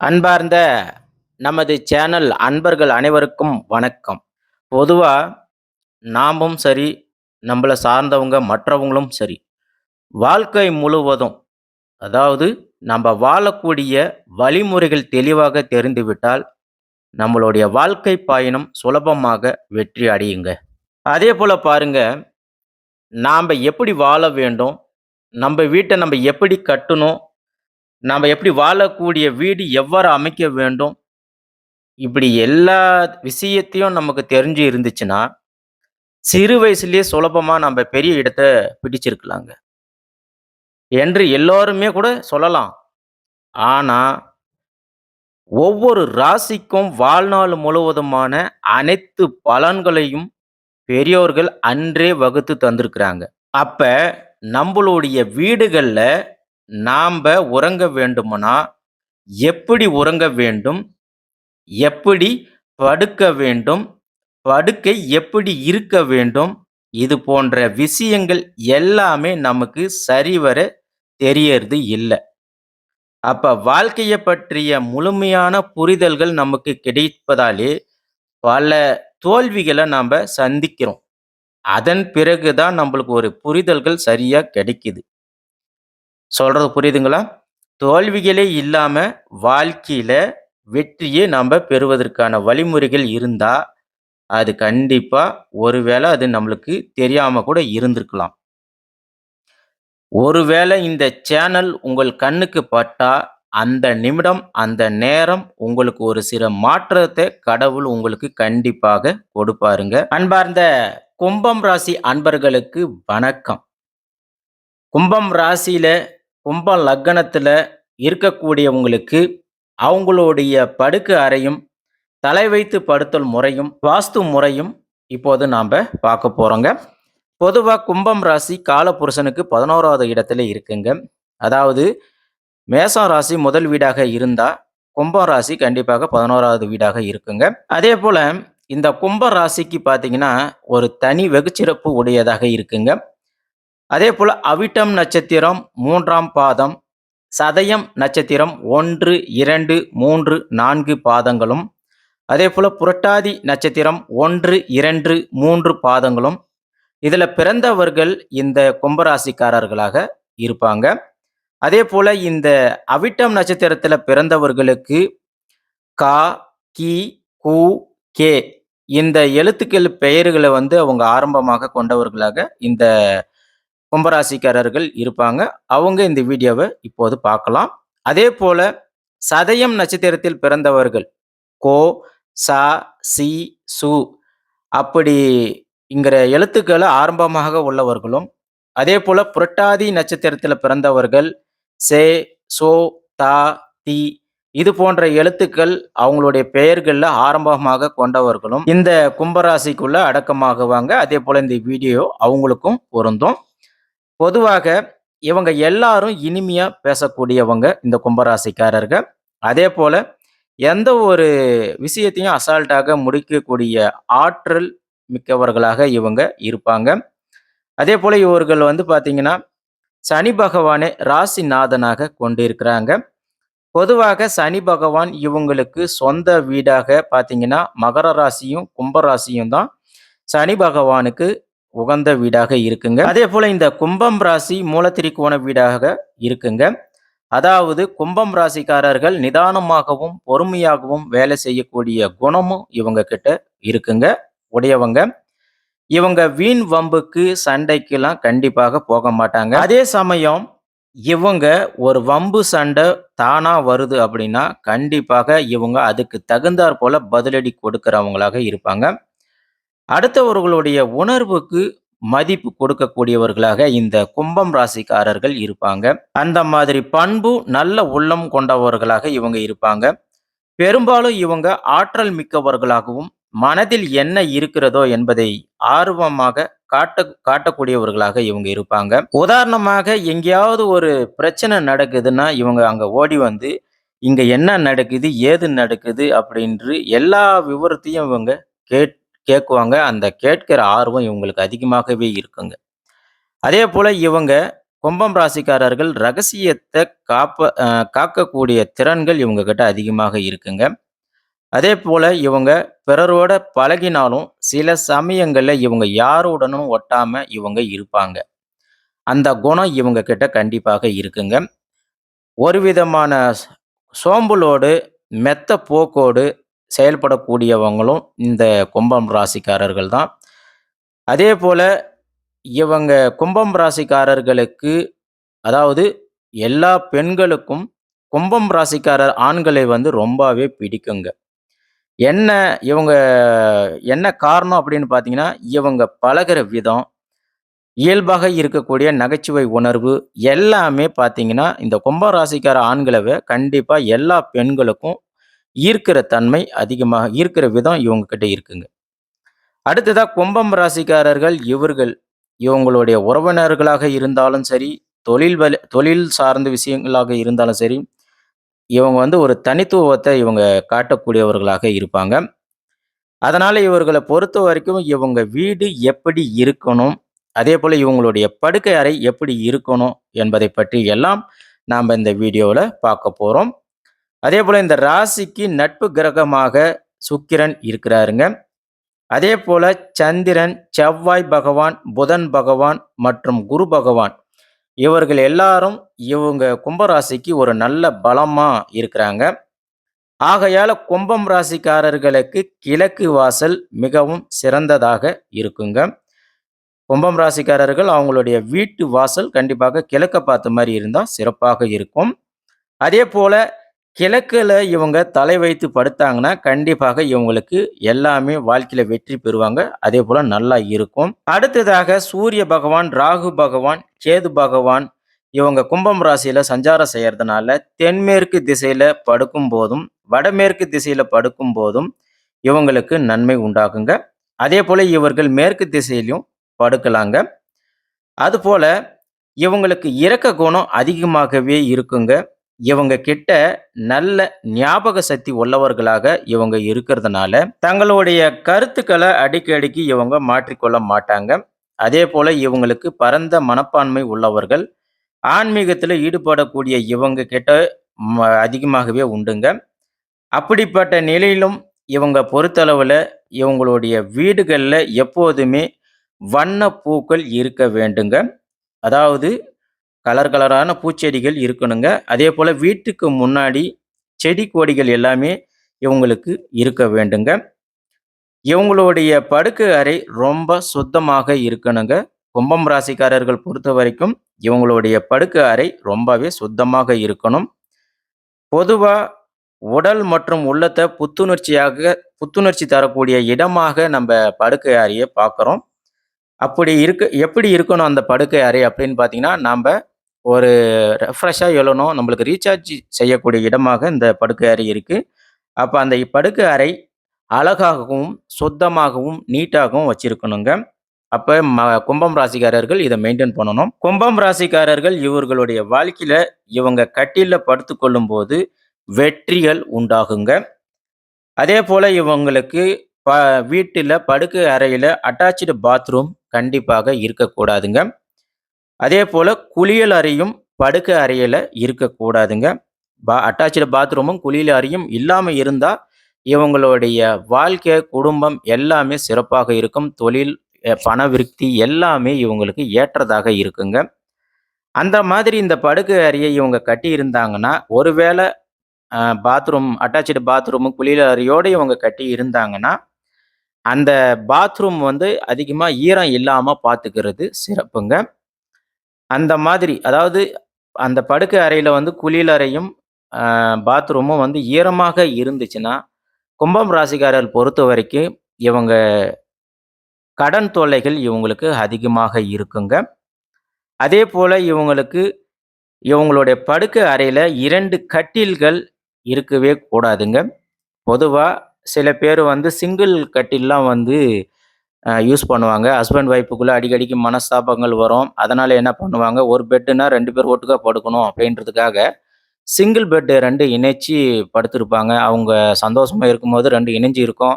அன்பார்ந்த நமது சேனல் அன்பர்கள் அனைவருக்கும் வணக்கம். பொதுவாக நாமும் சரி நம்மளை சார்ந்தவங்க மற்றவங்களும் சரி வாழ்க்கை முழுவதும் அதாவது நம்ம வாழக்கூடிய வழிமுறைகள் தெளிவாக தெரிந்துவிட்டால் நம்மளுடைய வாழ்க்கை பயணம் சுலபமாக வெற்றி அடையுங்க. அதே போல் பாருங்க நாம் எப்படி வாழ வேண்டும் நம்ம வீட்டை நம்ம எப்படி கட்டணும் நம்ம எப்படி வாழக்கூடிய வீடு எவ்வாறு அமைக்க வேண்டும்? இப்படி எல்லா விஷயத்தையும் நமக்கு தெரிஞ்சு இருந்துச்சுன்னா சிறு வயசுலேயே சுலபமாக நம்ம பெரிய இடத்த பிடிச்சிருக்கலாங்க. என்று எல்லோருமே கூட சொல்லலாம். ஆனால் ஒவ்வொரு ராசிக்கும் வாழ்நாள் முழுவதுமான அனைத்து பலன்களையும் பெரியோர்கள் அன்றே வகுத்து தந்திருக்கிறாங்க. அப்ப நம்மளுடைய வீடுகளில் நாம் உறங்க வேண்டுமானா எப்படி உறங்க வேண்டும் எப்படி படுக்க வேண்டும் படுக்கை எப்படி இருக்க வேண்டும் இது போன்ற விஷயங்கள் எல்லாமே நமக்கு சரிவர தெரியறது இல்லை. அப்ப வாழ்க்கையை பற்றிய முழுமையான புரிதல்கள் நமக்கு கிடைப்பதாலே பல தோல்விகளை நாம் சந்திக்கிறோம். அதன் பிறகுதான் நம்மளுக்கு ஒரு புரிதல்கள் சரியாக கிடைக்குது. சொல்கிறது புரியுதுங்களா? தோல்விகளே இல்லாமல் வாழ்க்கையில் வெற்றியை நம்ம பெறுவதற்கான வழிமுறைகள் இருந்தால் அது கண்டிப்பாக ஒருவேளை அது நம்மளுக்கு தெரியாமல் கூட இருந்திருக்கலாம். ஒருவேளை இந்த சேனல் உங்கள் கண்ணுக்கு பட்டா அந்த நிமிடம் அந்த நேரம் உங்களுக்கு ஒரு சில மாற்றத்தை கடவுள் உங்களுக்கு கண்டிப்பாக கொடுப்பாருங்க. அன்பார்ந்த கும்பம் ராசி அன்பர்களுக்கு வணக்கம். கும்பம் ராசியில கும்ப லக்கணத்தில் இருக்கக்கூடியவங்களுக்கு அவங்களுடைய படுக்க அறையும் தலை வைத்து படுத்தல் முறையும் வாஸ்து முறையும் இப்போது நாம் பார்க்க போகிறோங்க பொதுவாக கும்பம் ராசி காலபுருஷனுக்கு பதினோராவது இடத்துல இருக்குங்க. அதாவது மேசம் ராசி முதல் வீடாக இருந்தால் கும்பம் ராசி கண்டிப்பாக பதினோராவது வீடாக இருக்குங்க. அதே போல் இந்த கும்ப ராசிக்கு பார்த்தீங்கன்னா ஒரு தனி வெகுச்சிறப்பு உடையதாக இருக்குங்க. அதே போல் அவிட்டம் நட்சத்திரம் மூன்றாம் பாதம் சதயம் நட்சத்திரம் ஒன்று இரண்டு மூன்று நான்கு பாதங்களும் அதே போல் புரட்டாதி நட்சத்திரம் ஒன்று இரண்டு மூன்று பாதங்களும் இதில் பிறந்தவர்கள் இந்த கும்பராசிக்காரர்களாக இருப்பாங்க. அதே போல் இந்த அவிட்டம் நட்சத்திரத்தில் பிறந்தவர்களுக்கு கா கி கு கே இந்த எழுத்துக்கள் பெயர்களை வந்து அவங்க ஆரம்பமாக கொண்டவர்களாக இந்த கும்பராசிக்காரர்கள் இருப்பாங்க. அவங்க இந்த வீடியோவை இப்போது பார்க்கலாம். அதே போல சதயம் நட்சத்திரத்தில் பிறந்தவர்கள் கோ சா சி சு அப்படிங்கிற எழுத்துக்களை ஆரம்பமாக உள்ளவர்களும் அதே போல புரட்டாதி நட்சத்திரத்தில் பிறந்தவர்கள் சே சோ தா தி இது போன்ற எழுத்துக்கள் அவங்களுடைய பெயர்களில் ஆரம்பமாக கொண்டவர்களும் இந்த கும்பராசிக்குள்ள அடக்கமாகுவாங்க. அதே போல இந்த வீடியோ அவங்களுக்கும் பொருந்தும். பொதுவாக இவங்க எல்லாரும் இனிமையாக பேசக்கூடியவங்க இந்த கும்பராசிக்காரர்கள். அதே போல் எந்த ஒரு விஷயத்தையும் அசால்ட்டாக முடிக்கக்கூடிய ஆற்றல் மிக்கவர்களாக இவங்க இருப்பாங்க. அதே போல் இவர்கள் வந்து பார்த்தீங்கன்னா சனி பகவானை ராசிநாதனாக கொண்டிருக்கிறாங்க. பொதுவாக சனி பகவான் இவங்களுக்கு சொந்த வீடாக பார்த்தீங்கன்னா மகர ராசியும் கும்பராசியும் தான். சனி பகவானுக்கு உகந்த வீடாக இருக்குங்க. அதே போல இந்த கும்பம் ராசி மூலத்திரிக்கோண வீடாக இருக்குங்க. அதாவது கும்பம் ராசிக்காரர்கள் நிதானமாகவும் பொறுமையாகவும் வேலை செய்யக்கூடிய குணமும் இவங்க கிட்ட இருக்குங்க. உடையவங்க. இவங்க வீண் வம்புக்கு சண்டைக்கெல்லாம் கண்டிப்பாக போக மாட்டாங்க. அதே சமயம் இவங்க ஒரு வம்பு சண்டை தானா வருது அப்படின்னா கண்டிப்பாக இவங்க அதுக்கு தகுந்தாற் போல பதிலடி கொடுக்கிறவங்களாக இருப்பாங்க. அடுத்தவர்களுடைய உணர்வுக்கு மதிப்பு கொடுக்கக்கூடியவர்களாக இந்த கும்பம் ராசிக்காரர்கள் இருப்பாங்க. அந்த மாதிரி பண்பு நல்ல உள்ளம் கொண்டவர்களாக இவங்க இருப்பாங்க. பெரும்பாலும் இவங்க ஆற்றல் மிக்கவர்களாகவும் மனதில் என்ன இருக்கிறதோ என்பதை ஆர்வமாக காட்ட காட்டக்கூடியவர்களாக இவங்க இருப்பாங்க. உதாரணமாக எங்கேயாவது ஒரு பிரச்சனை நடக்குதுன்னா இவங்க அங்கே ஓடி வந்து இங்கே என்ன நடக்குது? ஏது நடக்குது? அப்படின்று எல்லா விவரத்தையும் இவங்க கேட் கேட்குவாங்க அந்த கேட்கிற ஆர்வம் இவங்களுக்கு அதிகமாகவே இருக்குங்க அதே போல் இவங்க கும்பம் ராசிக்காரர்கள் ரகசியத்தை காப்ப காக்கக்கூடிய திறன்கள் இவங்க கிட்ட அதிகமாக இருக்குங்க. அதே போல் இவங்க பிறரோட பழகினாலும், சில சமயங்களில் இவங்க யாருடனும் ஒட்டாமல் இவங்க இருப்பாங்க. அந்த குணம் இவங்க கிட்ட கண்டிப்பாக இருக்குங்க. ஒரு விதமான சோம்பலோடு, மெத்த போக்கோடு செயல்படக்கூடியவங்களும் இந்த கும்பம் ராசிக்காரர்கள் தான். அதே போல் இவங்க கும்பம் ராசிக்காரர்களுக்கு அதாவது எல்லா பெண்களுக்கும் கும்பம் ராசிக்காரர் ஆண்களை வந்து ரொம்பவே பிடிக்குங்க. என்ன இவங்க என்ன காரணம் அப்படின்னு பார்த்தீங்கன்னா, இவங்க பழகுற விதம், இயல்பாக இருக்கக்கூடிய நகைச்சுவை உணர்வு எல்லாமே பார்த்தீங்கன்னா, இந்த கும்ப ராசிக்கார ஆண்களை கண்டிப்பாக எல்லா பெண்களுக்கும் ஈர்க்கிற தன்மை அதிகமாக ஈர்க்கிற விதம் இவங்க கிட்ட இருக்குங்க. அடுத்ததா கும்பம் ராசிக்காரர்கள் இவர்கள் இவங்களுடைய உறவினர்களாக இருந்தாலும் சரி, தொழில் வலி தொழில் சார்ந்த விஷயங்களாக இருந்தாலும் சரி, இவங்க வந்து ஒரு தனித்துவத்தை இவங்க காட்டக்கூடியவர்களாக இருப்பாங்க. அதனால் இவர்களை பொறுத்த வரைக்கும் இவங்க வீடு எப்படி இருக்கணும், அதே போல் இவங்களுடைய படுக்கை அறை எப்படி இருக்கணும் என்பதை பற்றி எல்லாம் நாம் இந்த வீடியோவில் பார்க்க போகிறோம் அதே போல் இந்த ராசிக்கு நட்பு கிரகமாக சுக்கிரன் இருக்கிறாருங்க. அதே போல் சந்திரன், செவ்வாய் பகவான், புதன் பகவான் மற்றும் குரு பகவான் இவர்கள் எல்லாரும் இவங்க கும்பராசிக்கு ஒரு நல்ல பலமாக இருக்கிறாங்க. ஆகையால் கும்பம் ராசிக்காரர்களுக்கு கிழக்கு வாசல் மிகவும் சிறந்ததாக இருக்குங்க. கும்பம் ராசிக்காரர்கள் அவங்களுடைய வீட்டு வாசல் கண்டிப்பாக கிழக்க பார்த்த மாதிரி இருந்தால் சிறப்பாக இருக்கும். அதே போல் கிழக்கில் இவங்க தலை வைத்து படுத்தாங்கன்னா, கண்டிப்பாக இவங்களுக்கு எல்லாமே வாழ்க்கையில் வெற்றி பெறுவாங்க. அதே போல் நல்லா இருக்கும். அடுத்ததாக சூரிய பகவான், ராகு பகவான், கேது பகவான் இவங்க கும்பம் ராசியில் சஞ்சாரம் செய்கிறதுனால தென்மேற்கு படுக்கும் போதும் வடமேற்கு திசையில் படுக்கும் போதும் இவங்களுக்கு நன்மை உண்டாகுங்க. அதே போல் இவர்கள் மேற்கு திசையிலையும் படுக்கலாங்க. அதுபோல் இவங்களுக்கு இரக்க குணம் அதிகமாகவே இருக்குங்க. இவங்க கிட்ட நல்ல ஞாபக சக்தி உள்ளவர்களாக இவங்க இருக்கிறதுனால, தங்களுடைய கருத்துக்களை அடிக்கடிக்கு இவங்க மாற்றிக்கொள்ள மாட்டாங்க. அதே போல இவங்களுக்கு பரந்த மனப்பான்மை உள்ளவர்கள். ஆன்மீகத்தில் ஈடுபடக்கூடிய இவங்க கிட்ட ம அதிகமாகவே உண்டுங்க. அப்படிப்பட்ட நிலையிலும் இவங்க பொறுத்தளவில் இவங்களுடைய வீடுகளில் எப்போதுமே வண்ண பூக்கள் இருக்க வேண்டுங்க. அதாவது கலர் கலரான பூச்செடிகள் இருக்கணுங்க. அதே போல் வீட்டுக்கு முன்னாடி செடி, கொடிகள் எல்லாமே இவங்களுக்கு இருக்க வேண்டுங்க. இவங்களுடைய படுக்கை அறை ரொம்ப சுத்தமாக இருக்கணுங்க. கும்பம் ராசிக்காரர்கள் பொறுத்த வரைக்கும் இவங்களுடைய படுக்கை அறை ரொம்பவே சுத்தமாக இருக்கணும். பொதுவாக உடல் மற்றும் உள்ளத்தை புத்துணர்ச்சியாக புத்துணர்ச்சி தரக்கூடிய இடமாக நம்ம படுக்கை அறையை பார்க்குறோம். அப்படி இருக்க எப்படி இருக்கணும் அந்த படுக்கை அறை அப்படின்னு பார்த்தீங்கன்னா, நம்ம ஒரு ரெஃப்ரெஷ்ஷாக எழணும். நம்மளுக்கு ரீசார்ஜ் செய்யக்கூடிய இடமாக இந்த படுக்கை அறை இருக்குது அப்போ அந்த படுக்கை அறை அழகாகவும், சுத்தமாகவும், நீட்டாகவும் வச்சிருக்கணுங்க. அப்போ ம கும்பம் ராசிக்காரர்கள் இதை மெயின்டைன் பண்ணணும். கும்பம் ராசிக்காரர்கள் இவர்களுடைய வாழ்க்கையில் இவங்க கட்டில்ல படுத்துக்கொள்ளும்போது வெற்றிகள் உண்டாகுங்க. அதே போல் இவங்களுக்கு ப வீட்டில் படுக்கை அறையில் அட்டாச்சு பாத்ரூம் கண்டிப்பாக இருக்கக்கூடாதுங்க. அதே போல் குளியல் அறையும் படுக்கை அறையில் இருக்கக்கூடாதுங்க. பா அட்டாச்சு பாத்ரூமும், குளியல் அறையும் இல்லாமல் இருந்தால் இவங்களுடைய வாழ்க்கை, குடும்பம் எல்லாமே சிறப்பாக இருக்கும். தொழில், பண விருத்தி எல்லாமே இவங்களுக்கு ஏற்றதாக இருக்குங்க. அந்த மாதிரி இந்த படுக்கை அறையை இவங்க கட்டியிருந்தாங்கன்னா, இருந்தாங்கன்னா ஒருவேளை பாத்ரூம் அட்டாச்சு பாத்ரூமு குளியல் அறையோடு இவங்க கட்டி இருந்தாங்கன்னா, அந்த பாத்ரூம் வந்து அதிகமாக ஈரம் இல்லாமல் பார்த்துக்கிறது சிறப்புங்க. அந்த மாதிரி அதாவது அந்த படுக்கை அறையில் வந்து குளியலறையும் பாத்ரூமும் வந்து ஈரமாக இருந்துச்சுன்னா, கும்பம் ராசிக்காரர் பொறுத்தவரைக்கும் இவங்க கடன் தொல்லைகள் இவங்களுக்கு அதிகமாக இருக்குங்க. அதே போல் இவங்களுக்கு இவங்களுடைய படுக்கை அறையில் இரண்டு கட்டில்கள் இருக்கவே கூடாதுங்க. பொதுவாக சில பேர் வந்து சிங்கிள் கட்டில்லாம் வந்து யூஸ் பண்ணுவாங்க. ஹஸ்பண்ட் ஒய்ஃபுக்குள்ளே அடிக்கடிக்கு மனஸ்தாபங்கள் வரும். அதனால் என்ன பண்ணுவாங்க, ஒரு பெட்டுனா ரெண்டு பேர் ஒட்டுக்கா படுக்கணும் அப்படின்றதுக்காக, சிங்கிள் பெட்டு ரெண்டு இணைச்சி படுத்திருப்பாங்க. அவங்க சந்தோஷமாக இருக்கும்போது ரெண்டு இணைஞ்சு இருக்கும்.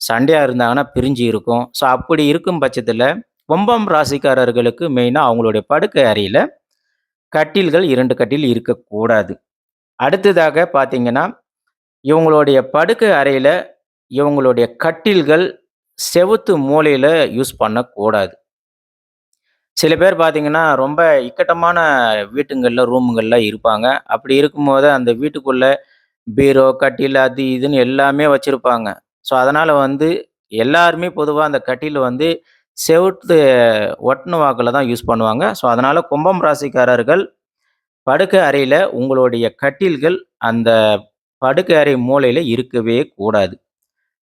சண்டையாக இருந்தாங்கன்னா பிரிஞ்சு இருக்கும். ஸோ அப்படி இருக்கும் பட்சத்தில் ஒம்பம் ராசிக்காரர்களுக்கு மெயினாக அவங்களுடைய படுக்கை அறையில் கட்டில்கள் இரண்டு கட்டில் இருக்கக்கூடாது. அடுத்ததாக பார்த்தீங்கன்னா, இவங்களுடைய படுக்கை அறையில் இவங்களுடைய கட்டில்கள் செவுத்து மூலையில் யூஸ் பண்ணக்கூடாது. சில பேர் பார்த்தீங்கன்னா, ரொம்ப இக்கட்டமான வீட்டுங்களில் ரூமுங்களில் இருப்பாங்க. அப்படி இருக்கும்போது அந்த வீட்டுக்குள்ளே பீரோ, கட்டில் அது இதுன்னு எல்லாமே வச்சுருப்பாங்க ஸோ, அதனால் வந்து எல்லாருமே பொதுவாக அந்த கட்டில் வந்து செவுத்து ஒட்டின வாக்கில் தான் யூஸ் பண்ணுவாங்க. ஸோ, அதனால் கும்பம் ராசிக்காரர்கள் படுக்கை அறையில் உங்களுடைய கட்டில்கள் அந்த படுக்கை அறை மூலையில் இருக்கவே கூடாது.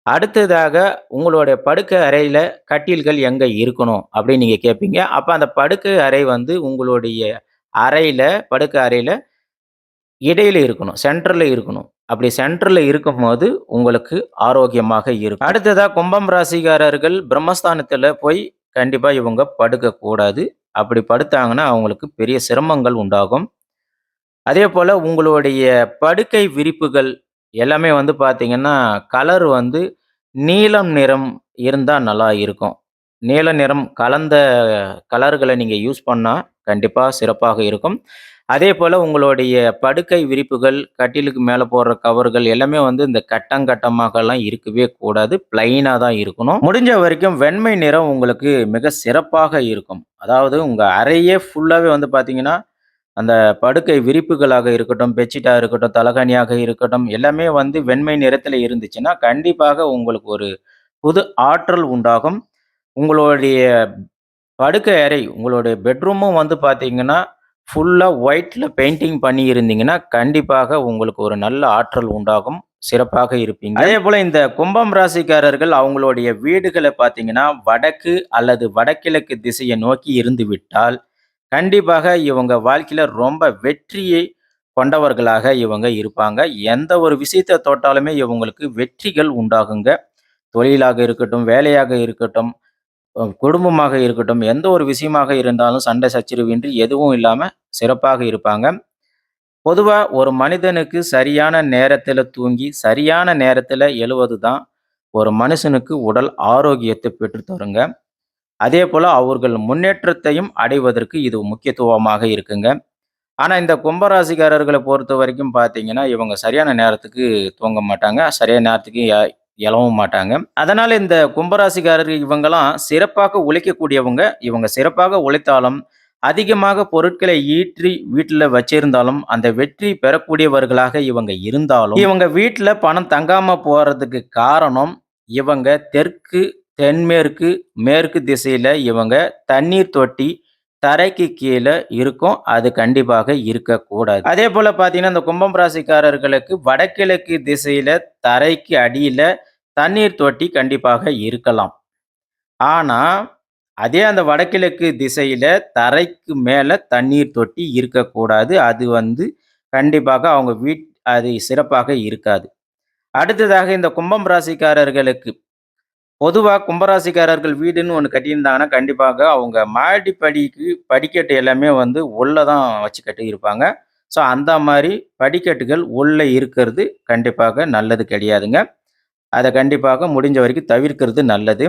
அடுத்ததாக உங்களுடைய படுக்கை அறையில் கட்டில்கள் எங்கே இருக்கணும் அப்படின்னு நீங்கள் கேட்பீங்க. அப்போ அந்த படுக்கை அறை வந்து உங்களுடைய அறையில் படுக்கை அறையில் இடையில இருக்கணும். சென்டரில் இருக்கணும். அப்படி சென்டரில் இருக்கும்போது உங்களுக்கு ஆரோக்கியமாக இருக்கும். அடுத்ததாக கும்பம் ராசிக்காரர்கள் பிரம்மஸ்தானத்தில் போய் கண்டிப்பாக இவங்க படுக்கக்கூடாது. அப்படி படுத்தாங்கன்னா அவங்களுக்கு பெரிய சிரமங்கள் உண்டாகும். அதே போல் உங்களுடைய படுக்கை விரிப்புகள் எல்லாமே வந்து பார்த்தீங்கன்னா, கலர் வந்து நீலம் நிறம் இருந்தால் நல்லா இருக்கும். நீல நிறம் கலந்த கலர்களை நீங்கள் யூஸ் பண்ணால் கண்டிப்பாக சிறப்பாக இருக்கும். அதே போல் உங்களுடைய படுக்கை விரிப்புகள், கட்டிலுக்கு மேலே போடுற கவர்கள் எல்லாமே வந்து இந்த கட்டங்கட்டமாகலாம் இருக்கவே கூடாது. பிளைனாக தான் இருக்கணும். முடிஞ்ச வரைக்கும் வெண்மை நிறம் உங்களுக்கு மிக சிறப்பாக இருக்கும். அதாவது உங்கள் அறையே ஃபுல்லாகவே வந்து பார்த்தீங்கன்னா, அந்த படுக்கை விரிப்புகளாக இருக்கட்டும், பெட்ஷீட்டாக இருக்கட்டும், தலகாணியாக இருக்கட்டும், எல்லாமே வந்து வெண்மை நிறத்தில் இருந்துச்சுன்னா, கண்டிப்பாக உங்களுக்கு ஒரு புது ஆற்றல் உண்டாகும். உங்களுடைய படுக்கை அறை, உங்களுடைய பெட்ரூமும் வந்து பார்த்தீங்கன்னா, ஃபுல்லாக ஒயிட்ல பெயிண்டிங் பண்ணியிருந்தீங்கன்னா, கண்டிப்பாக உங்களுக்கு ஒரு நல்ல ஆற்றல் உண்டாகும். சிறப்பாக இருப்பீங்க. அதே போல் இந்த கும்பம் ராசிக்காரர்கள் அவங்களுடைய வீடுகளை பார்த்தீங்கன்னா, வடக்கு அல்லது வடகிழக்கு திசையை நோக்கி இருந்து விட்டால் கண்டிப்பாக இவங்க வாழ்க்கையில் ரொம்ப வெற்றியை கொண்டவர்களாக இவங்க இருப்பாங்க. எந்த ஒரு விஷயத்தை தொட்டாலுமே இவங்களுக்கு வெற்றிகள் உண்டாகுங்க. தொழிலாக இருக்கட்டும், வேலையாக இருக்கட்டும், குடும்பமாக இருக்கட்டும், எந்த ஒரு விஷயமாக இருந்தாலும் சண்டை சச்சரிவின்றி எதுவும் இல்லாமல் சிறப்பாக இருப்பாங்க. பொதுவாக ஒரு மனிதனுக்கு சரியான நேரத்தில் தூங்கி, சரியான நேரத்தில் எழுவது தான் ஒரு மனுஷனுக்கு உடல் ஆரோக்கியத்தை பெற்றுத்தருங்க அதே போல் அவர்கள் முன்னேற்றத்தையும் அடைவதற்கு இது முக்கியத்துவமாக இருக்குங்க. ஆனால் இந்த கும்பராசிக்காரர்களை பொறுத்த வரைக்கும் பார்த்தீங்கன்னா, இவங்க சரியான நேரத்துக்கு தூங்க மாட்டாங்க. சரியான நேரத்துக்கு எழவும் மாட்டாங்க. அதனால் இந்த கும்பராசிக்காரர்கள் இவங்கெல்லாம் சிறப்பாக உழைக்கக்கூடியவங்க. இவங்க சிறப்பாக உழைத்தாலும், அதிகமாக பொருட்களை ஈற்றி வீட்டில் வச்சிருந்தாலும், அந்த வெற்றி பெறக்கூடியவர்களாக இவங்க இருந்தாலும், இவங்க வீட்டில் பணம் தங்காமல் போகிறதுக்கு காரணம், இவங்க தெற்கு, தென்மேற்கு, மேற்கு திசையில் இவங்க தண்ணீர் தொட்டி தரைக்கு கீழே இருக்கும். அது கண்டிப்பாக இருக்கக்கூடாது. அதே போல் பார்த்தீங்கன்னா, இந்த கும்பம் ராசிக்காரர்களுக்கு வடகிழக்கு திசையில் தரைக்கு அடியில் தண்ணீர் தொட்டி கண்டிப்பாக இருக்கலாம். ஆனால் அதே அந்த வடகிழக்கு திசையில் தரைக்கு மேலே தண்ணீர் தொட்டி இருக்கக்கூடாது. அது வந்து கண்டிப்பாக அவங்க வீட் அது சிறப்பாக இருக்காது. அடுத்ததாக இந்த கும்பம் ராசிக்காரர்களுக்கு பொதுவாக கும்பராசிக்காரர்கள் வீடுன்னு ஒன்று கட்டியிருந்தாங்கன்னா, கண்டிப்பாக அவங்க மாடி படிக்கு படிக்கட்டு எல்லாமே வந்து உள்ளே தான் வச்சு கட்டியிருப்பாங்க. ஸோ, அந்த மாதிரி படிக்கட்டுகள் உள்ளே இருக்கிறது கண்டிப்பாக நல்லது கிடையாதுங்க. அதை கண்டிப்பாக முடிஞ்ச வரைக்கும் தவிர்க்கிறது நல்லது.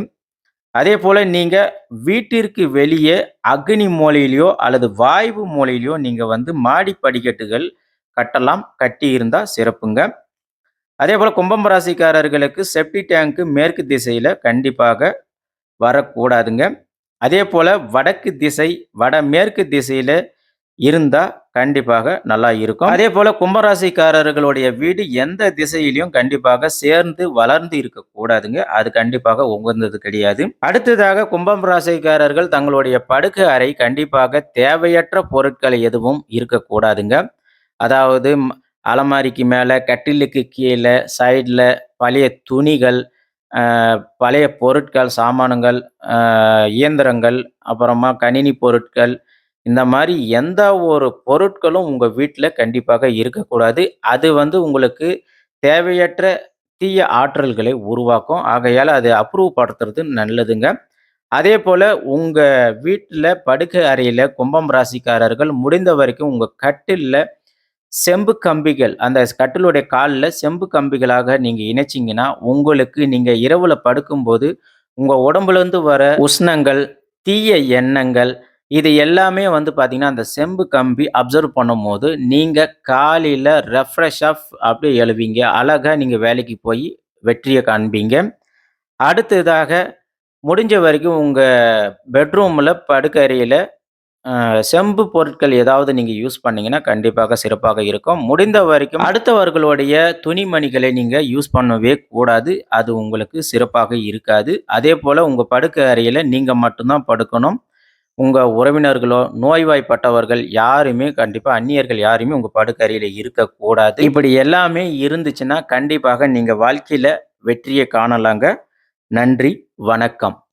அதே போல் நீங்கள் வீட்டிற்கு வெளியே அக்னி மூலையிலையோ அல்லது வாய்வு மூலையிலையோ நீங்கள் வந்து மாடி படிக்கட்டுகள் கட்டலாம். கட்டியிருந்தா சிறப்புங்க. அதே போல் கும்பம் ராசிக்காரர்களுக்கு செப்டி டேங்க்கு மேற்கு திசையில் கண்டிப்பாக வரக்கூடாதுங்க. அதே போல் வடக்கு திசை, வடமேற்கு திசையில் இருந்தால் கண்டிப்பாக நல்லா இருக்கும். அதே போல் கும்பராசிக்காரர்களுடைய வீடு எந்த திசையிலையும் கண்டிப்பாக சேர்ந்து வளர்ந்து இருக்கக்கூடாதுங்க. அது கண்டிப்பாக உகந்தது கிடையாது. அடுத்ததாக கும்பம் ராசிக்காரர்கள் தங்களுடைய படுக்கை அறை கண்டிப்பாக தேவையற்ற பொருட்கள் எதுவும் இருக்கக்கூடாதுங்க. அதாவது அலமாரிக்கு மேலே கட்டிலுக்கு கீழே சைடில் பழைய துணிகள், பழைய பொருட்கள், சாமானுங்கள் இயந்திரங்கள், அப்புறமா கணினி பொருட்கள், இந்த மாதிரி எந்த ஒரு பொருட்களும் உங்கள் வீட்டில் கண்டிப்பாக இருக்கக்கூடாது. அது வந்து உங்களுக்கு தேவையற்ற தீய ஆற்றல்களை உருவாக்கும். ஆகையால் அது அப்ரூவ் படுத்துறது நல்லதுங்க. அதே போல் உங்கள் வீட்டில் படுக்கை அறையில் கும்பம் ராசிக்காரர்கள் முடிந்த வரைக்கும் உங்கள் கட்டிலில் செம்பு கம்பிகள், அந்த கட்டிலுடைய காலில் செம்பு கம்பிகளாக நீங்கள் இணைச்சிங்கன்னா உங்களுக்கு நீங்கள் இரவில் படுக்கும்போது, உங்கள் உடம்புலேருந்து வர உஷ்ணங்கள், தீய எண்ணங்கள், இது எல்லாமே வந்து பார்த்திங்கன்னா அந்த செம்பு கம்பி அப்சர்வ் பண்ணும்போது, நீங்கள் காலையில் ரெஃப்ரெஷ் ஆஃப் அப்படியே எழுவீங்க. அழகாக நீங்கள் வேலைக்கு போய் வெற்றியை காண்பீங்க. அடுத்ததாக முடிஞ்ச வரைக்கும் உங்கள் பெட்ரூமில் படுக்கறையில் செம்பு பொருட்கள் ஏதாவது நீங்கள் யூஸ் பண்ணீங்கன்னா, கண்டிப்பாக சிறப்பாக இருக்கும். முடிந்த வரைக்கும் அடுத்தவர்களுடைய துணிமணிகளை நீங்கள் யூஸ் பண்ணவே கூடாது. அது உங்களுக்கு சிறப்பாக இருக்காது. அதே போல் படுக்கை அறையில நீங்கள் மட்டும்தான் படுக்கணும். உங்கள் உறவினர்களோ, நோய்வாய்ப்பட்டவர்கள் யாருமே கண்டிப்பாக அந்நியர்கள் யாருமே உங்கள் படுக்கறையில் இருக்கக்கூடாது. இப்படி எல்லாமே இருந்துச்சுன்னா, கண்டிப்பாக நீங்கள் வாழ்க்கையில் வெற்றியை காணலாங்க. நன்றி, வணக்கம்.